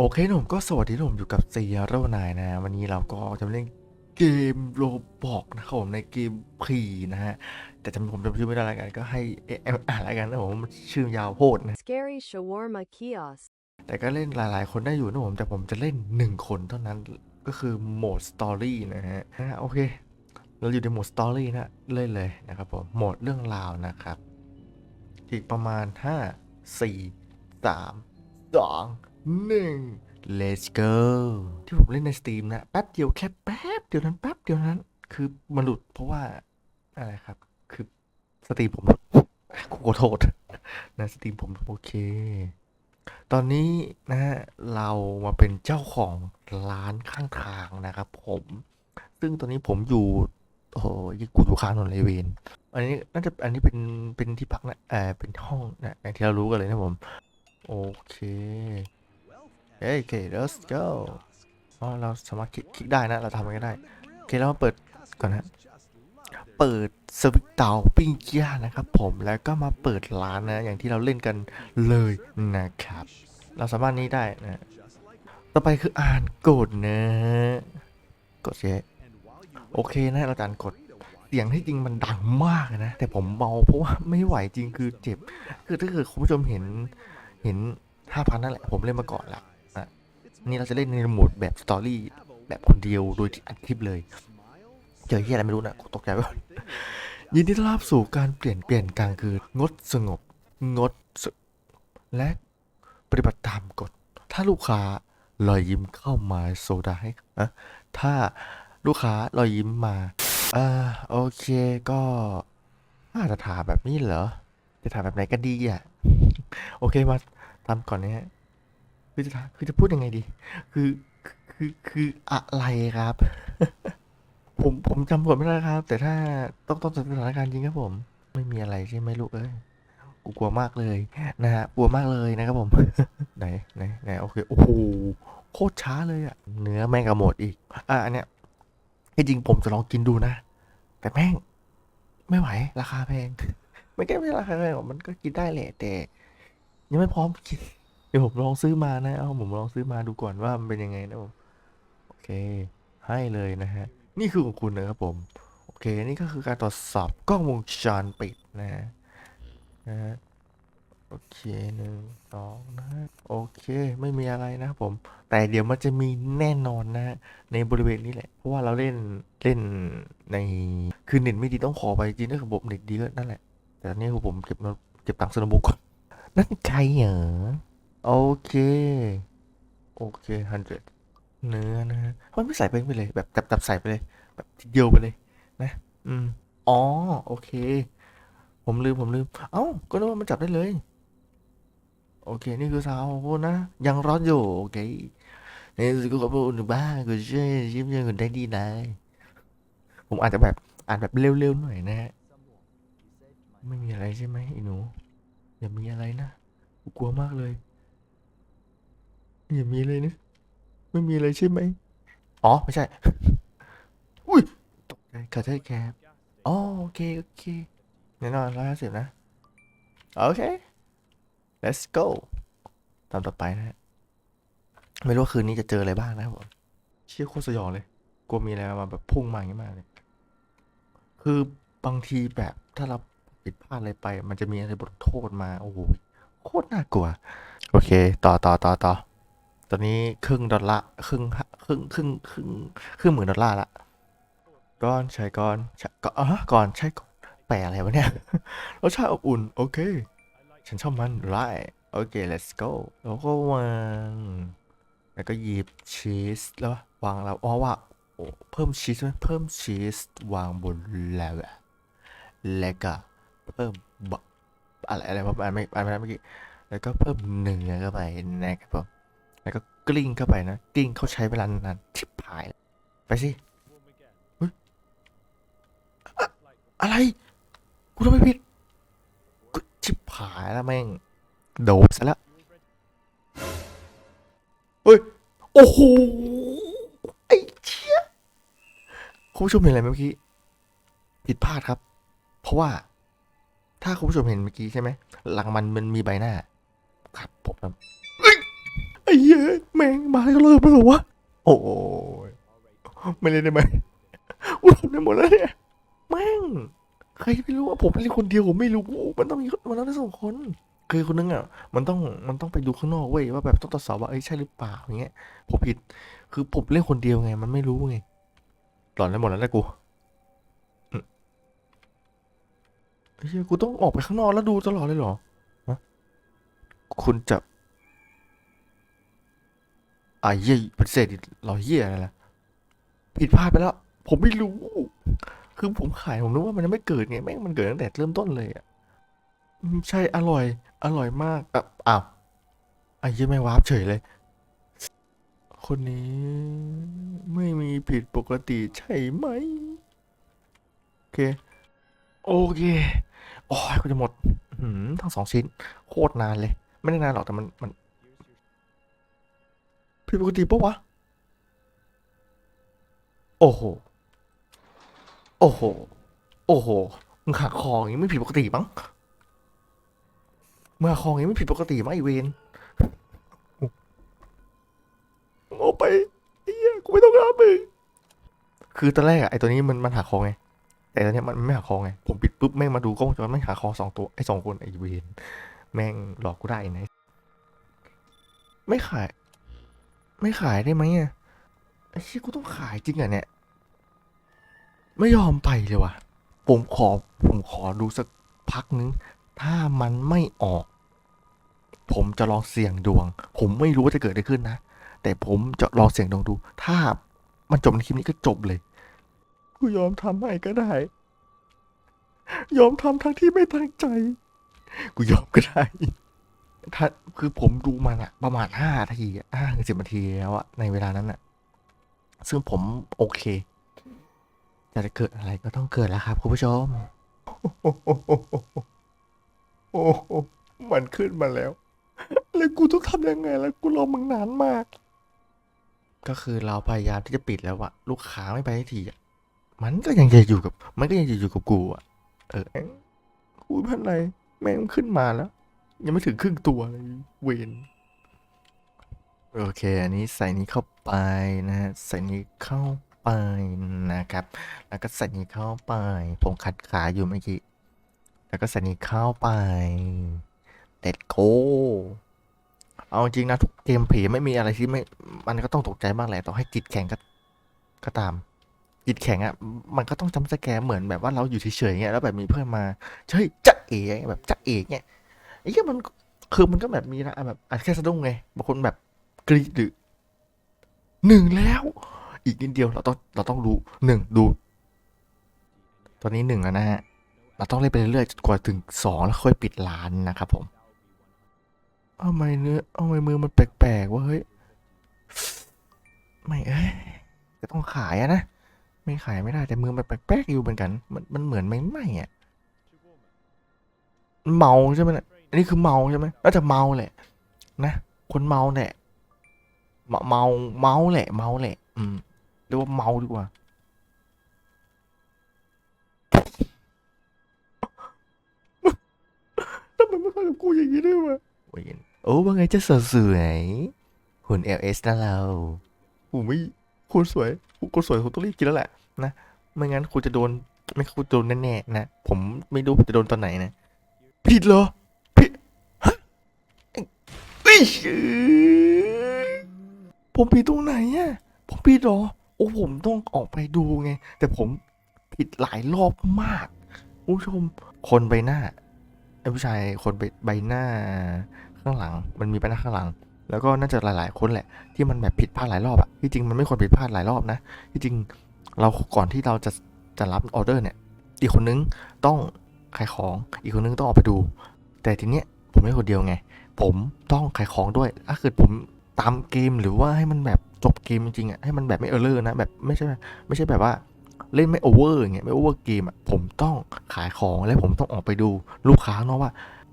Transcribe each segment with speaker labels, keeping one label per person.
Speaker 1: โอเคหนุ่มก็สวัสดีหนุ่มอยู่กับซีโร่นายนะ วันนี้เราก็จะมาเล่นเกมโรบอกนะครับผมในเกมพีนะฮะ แต่จำผมจำชื่อไม่ได้แล้วกันก็ให้เอ็มอ่านแล้วกันนะผมชื่อยาวโพดนะ
Speaker 2: Scary Shawarma Kiosk.
Speaker 1: แต่ก็เล่นหลายๆ คนได้อยู่นะผม แต่ผมจะเล่นหนึ่งคนเท่านั้นก็คือโหมดสตอรี่นะฮะฮะโอเค เราอยู่ในโหมดสตอรี่นะเล่นเลยนะครับผมโหมดเรื่องราวนะครับ อีกประมาณ 5 4 3 2 1 let's go ที่ผมเล่นในสตรีมนะแป๊บเดียวแค่แป๊บเดียวนั้นแป๊บเดียวนั้น คือมันหลุดเพราะว่าอะไรครับ คือสตรีมผมหลุดกูขอโทษนะสตรีมผมโอเค ตอนนี้นะฮะเรามาเป็นเจ้าของร้านข้างทางนะครับผม ซึ่งตอนนี้ผมอยู่โอ้ยกูอยู่ข้างถนนเลยเวนอันนี้น่าจะอันนี้เป็นเป็นที่พักนะเออเป็นห้องนะอย่างที่เรารู้กันเลยนะผม โอเค โอเค let's go อ๋อเราสามารถคลิกได้นะ เราทำมันก็ได้ โอเค เรามาเปิดก่อนนะ เปิดสวิตเตาปิ้งย่างนะครับผมแล้วก็มาเปิดร้านนะ อย่างที่เราเล่นกันเลยนะครับ เราสามารถนี้ได้นะ ต่อไปคืออ่านกฎนะ กดเชโอเคนะ เราจะอ่านกฎเสียงที่จริงมันดังมากนะ แต่ผมเบาเพราะว่าไม่ไหวจริงคือเจ็บ คือถ้าเกิดคุณผู้ชมเห็นเห็นห้าพันนั่นแหละ ผมเล่นมาก่อนละอะ นี่เราจะเล่นในโหมดแบบสตอรี่แบบคนเดียวโดยที่อัดคลิปเลย เจอที่อะไรไม่รู้นะตกใจไปก่อนยินดีต้อนรับสู่การเปลี่ยนเปลี่ยนกลางคืนงดสงบ งด และปฏิบัติตามกฎ ถ้าลูกค้ารอยยิ้มเข้ามาโซดาให้อะถ้าลูกค้ารอยยิ้มมาอ่าโอเคก็อาจจะถามแบบนี้เหรอ จะถามแบบไหนก็ดีอะ โอเคมาตามก่อนนะฮะ คือจะคือจะพูดยังไงดี คือคือคืออะไรครับ ผมผมจำบทไม่ได้ครับ แต่ถ้าต้องต้องสถานการณ์จริงครับผม ไม่มีอะไรใช่ไหมลูกเอ้ยกูกลัวมากเลยนะฮะกลัวมากเลยนะครับผม ไหนไหนไหนโอเคโอ้โหโคตรช้าเลยอะเนื้อแม่งกระหมดอีกอะอันเนี้ยที่จริงผมจะลองกินดูนะ แต่แม่ง ไม่ไหว ราคาแพง ไม่แก้ไม่ราคาแพงหรอกมันก็กินได้แหละแต่ ยังไม่พร้อมกิน เดี๋ยวผมลองซื้อมานะ เอาผมลองซื้อมาดูก่อนว่ามันเป็นยังไงนะผม โอเค ให้เลยนะฮะ นี่คือของคุณนะครับผม โอเค นี่ก็คือการตรวจสอบกล้องวงจรปิดนะฮะนะฮะโอเคหนึ่งสองนะฮะโอเค ไม่มีอะไรนะครับผม แต่เดี๋ยวมันจะมีแน่นอนนะฮะในบริเวณนี้แหละ เพราะว่าเราเล่นเล่นในคือเน็ตไม่ดีต้องขอไปจริงถ้าระบบเน็ตดีก็นั่นแหละ แต่ตอนนี้คือผมเก็บเงินเก็บตังค์ซื้อโน้ตบุ๊กก่อนนั่นใครเหรอ โอเค โอเคฮันเดเนื้อนะฮะมันไม่ใส่ไปไปเลย แบบจับจับใส่ไปเลย แบบทีเดียวไปเลย นะ อืม อ๋อ โอเค ผมลืม ผมลืม เอ้า ก็นึกว่ามันจับได้เลย โอเค นี่คือซาวของคุณนะ ยังร้อนอยู่ โอเคนี่คือขอบคุณบ้างคุณช่วยยิ้มยังคุณได้ดีนะผมอาจจะแบบอ่านแบบเร็วๆหน่อยนะฮะ ไม่มีอะไรใช่ไหมไอ้หนู อย่ามีอะไรนะ กลัวมากเลย อย่ามีเลยนะ ไม่มีอะไรใช่ไหม อ๋อ ไม่ใช่ อุ้ยตกใจขอโทษครับอ๋อโอเค โอเคแน่นอนร้อยห้าสิบนะ โอเค let's go ตามต่อไปนะฮะไม่รู้ว่าคืนนี้จะเจออะไรบ้างนะครับผมเชี่ยโคตรสยองเลย กลัวมีอะไรมาแบบพุ่งมาอย่างนี้มาเลย คือบางทีแบบถ้าเราผิดพลาดอะไรไป มันจะมีอะไรบทโทษมา โอ้โห โคตรน่ากลัว โอเค ต่อต่อต่อต่อ ตอนนี้ครึ่งดอลลาร์ครึ่งครึ่งครึ่งครึ่งครึ่งหมื่นดอลลาร์ละก่อนใช่ก่อนใช่ก่อนอ๋อก่อนใช่ก่อนแปลอะไรวะเนี่ยรสชาติอบอุ่น โอเค ฉันชอบมันไรโอเค let's go แล้วก็วางแล้วก็หยิบชีสแล้ววางแล้วอ๋อว่าเพิ่มชีสไหมเพิ่มชีสวางบนแล้วอะแล้วก็เพิ่มบอะไรอะไรวะอ่านไม่อ่านไม่ได้เมื่อกี้แล้วก็เพิ่มเนื้อเข้าไปนะครับผม แล้วก็กลิ้งเข้าไปนะ กลิ้งเขาใช้เวลานานชิบหาย ไปสิอะไร กูทำไม่ผิด กูชิบหายแล้วแม่ง โดบซะแล้วเฮ้ย โอ้โห ไอ้เชี่ยคุณผู้ชมเห็นอะไรเมื่อกี้ ผิดพลาดครับ เพราะว่า ถ้าคุณผู้ชมเห็นเมื่อกี้ใช่ไหมหลังมันมันมีใบหน้า ครับผม แม่งมาแล้วก็เริ่มแล้วเหรอวะ โอ้ยไม่เล่นได้ไหมกูทำได้หมดแล้วเนี่ย แม่ง ใครไม่รู้ว่าผมเล่นคนเดียวผมไม่รู้ มันต้องมีมันต้องได้สองคน คือคนนึงอะ มันต้อง มันต้องไปดูข้างนอกเว้ยว่าแบบต้องตรวจสอบว่าเอ้ยใช่หรือเปล่าอย่างเงี้ย ผมผิด คือผมเล่นคนเดียวไง มันไม่รู้ไง หลอนได้หมดแล้วแหละกูเฮ้ยกูต้องออกไปข้างนอกแล้วดูตลอดเลยเหรอ คุณจะ อะเหี้ยปฏิเสธดิเราเหี้ยอะไรล่ะผิดพลาดไปแล้ว ผมไม่รู้ คือผมขายผมนึกว่ามันยังไม่เกิดไงแม่งมันเกิดตั้งแต่เริ่มต้นเลยอะใช่อร่อย อร่อยมากอะอ้าวไอ้เหี้ยังไม่วาร์ปเฉยเลย คนนี้ไม่มีผิดปกติใช่ไหมโอเคโอเคโอ้ยกูจะหมดหืมทั้งสองชิ้น โคตรนานเลย ไม่ได้นานหรอกแต่มันมัน ผิดปกติปะวะ โอ้โห โอ้โห โอ้โห มึงหักคออย่างนี้ไม่ผิดปกติมั้งมึงหักคออย่างนี้ไม่ผิดปกติมั้งไอเวนโอาไปไอ้เหี้ยกูไม่ต้องรับมึง คือตอนแรกอะไอตัวนี้มันมันหักคอไง แต่ตอนเนี้ยมันไม่หักคอไง ผมปิดปุ๊บแม่งมาดูกล้องวงจรไม่หักคอสองตัวไอสองคนไอเวนแม่งหลอกกูได้นะไม่ขาย ไม่ขายได้ไหมอะไอ้ชี่กูต้องขายจริงเหรอเนี่ย ไม่ยอมไปเลยว่ะ ผมขอผมขอดูสักพักนึง ถ้ามันไม่ออก ผมจะลองเสี่ยงดวง ผมไม่รู้ว่าจะเกิดอะไรขึ้นนะ แต่ผมจะลองเสี่ยงดวงดู ถ้ามันจบในคลิปนี้ก็จบเลย กูยอมทำให้ก็ได้ ยอมทำทั้งที่ไม่ตั้งใจ กูยอมก็ได้ ถ้าคือผมดูมันอะประมาณห้านาทีอะห้าถึงสิบนาทีแล้วอะในเวลานั้นอะซึ่งผมโอเค จะเกิดอะไรก็ต้องเกิดแล้วครับ คุณผู้ชม โอ้โหมันขึ้นมาแล้ว แล้วกูต้องทำยังไงแล้วกูรอมึงนานมาก ก็คือเราพยายามที่จะปิดแล้วอะลูกค้าไม่ไปสักทีอะมันก็ยังจะอยู่กับ มันก็ยังจะอยู่กับกูอะเออเอ้ยกูไม่เป็นไรแม่งขึ้นมาแล้ว ยังไม่ถึงครึ่งตัวเลยเวนโอเค อันนี้ใส่นี้เข้าไปนะฮะใส่นี้เข้าไปนะครับ แล้วก็ใส่นี้เข้าไป ผมคัดขาอยู่เมื่อกี้ แล้วก็ใส่นี้เข้าไปเด็ดโกเอาจริงนะทุกเกมผีไม่มีอะไรที่ไม่ มันก็ต้องตกใจมากแหละต่อให้จิตแข็งก็ก็ตาม จิตแข็งอะ มันก็ต้องจำสแกเหมือนแบบว่าเราอยู่เฉยๆเงี้ยแล้วแบบมีเพื่อนมาเฮ้ยจะเอ๋แบบจะเอ๋เงี้ย ไอ้เหี้ยมันคือมันก็แบบมีนะแบบอาจแค่สะดุ้งไงบางคนแบบกรีดหรือหนึ่งแล้ว อีกนิดเดียวเราต้องเราต้องรู้หนึ่งดู ตอนนี้หนึ่งแล้วนะฮะเราต้องเล่นไปเรื่อยๆจนกว่าถึงสองแล้วค่อยปิดร้านนะครับผมเอาไมเนื้อเอาไมมือมันแปลกๆวะเฮ้ยไม่เอ้ยจะต้องขายอะนะไม่ขายไม่ได้แต่มือมันแปลกๆอยู่เหมือนกัน มันมันเหมือนไม่ไหมอะเมาใช่ไหมเนี่ย อันนี้คือเมาใช่ไหมน่าจะเมาแหละ นะ คนเมาแหละเมาเมาเมาแหละเมาแหละ อืมเรียกว่าเมาดีกว่าทำไมไม่เข้ากับกูอย่างนี้ด้วยวะเวนโอ้ว่าไงเจะสาวสวยหุ่น LS นะเรากูไม่คุณสวยคุณสวยคุณต้องรีบกินแล้วแหละนะไม่งั้นคุณจะโดน ไม่คุณจะโดนแน่ๆนะ ผมไม่รู้ผมจะโดนตอนไหนนะ ผิดเหรอ ผิด ฮะเอ้ยเอ้ย ผมผิดตรงไหนอะผมผิดหรอ โอ้ผมต้องออกไปดูไง แต่ผมผิดหลายรอบมากผู้ชม คนใบหน้าไอ้ผู้ชายคนใบใบหน้าข้างหลัง มันมีใบหน้าข้างหลัง แล้วก็น่าจะหลายๆ คนแหละ ที่มันแบบผิดพลาดหลายรอบอะที่จริงมันไม่ควรผิดพลาดหลายรอบนะ ที่จริงเราก่อนที่เราจะจะรับออเดอร์เนี่ย อีกคนนึงต้องขายของ อีกคนนึงต้องออกไปดู แต่ทีเนี้ยผมไม่คนเดียวไง ผมต้องขายของด้วยถ้าเกิดผมตามเกมหรือว่าให้มันแบบจบเกมจริงๆอะให้มันแบบไม่เออร์เลอร์นะแบบไม่ใช่ไม่ใช่แบบว่าเล่นไม่โอเวอร์อย่างเงี้ยไม่โอเวอร์เกมอะผมต้องขายของและผมต้องออกไปดูลูกค้าเนาะว่า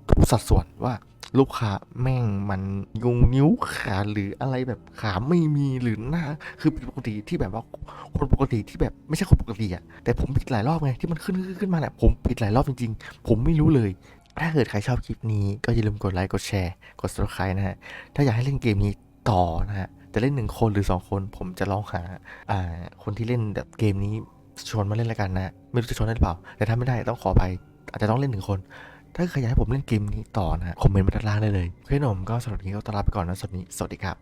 Speaker 1: ทุกสัดส่วนว่าลูกค้าแม่งมันยุงนิ้วขาหรืออะไรแบบขาไม่มีหรือหน้า คือผิดปกติที่แบบว่าคนปกติที่แบบไม่ใช่คนปกติอะแต่ผมผิดหลายรอบไงที่มันขึ้นขึ้นขึ้นมาเนี่ยผมผิดหลายรอบจริงๆ ผมไม่รู้เลย ถ้าเกิดใครชอบคลิปนี้ก็อย่าลืมกดไลค์ กดแชร์ กด subscribe นะฮะ ถ้าอยากให้เล่นเกมนี้ต่อนะฮะ จะเล่นหนึ่งคนหรือสองคน ผมจะลองหา อ่า คนที่เล่นแบบเกมนี้ชวนมาเล่นแล้วกันนะ ไม่รู้จะชวนได้หรือเปล่า แต่ถ้าไม่ได้ต้องขอไป อาจจะต้องเล่นหนึ่งคน ถ้าใครอยากให้ผมเล่นเกมนี้ต่อนะฮะคอมเมนต์มาด้านล่างได้เลยโอเคหนุ่มก็สำหรับวันนี้ก็ต้องลาไปก่อนนะสวัสดีสวัสดีครับ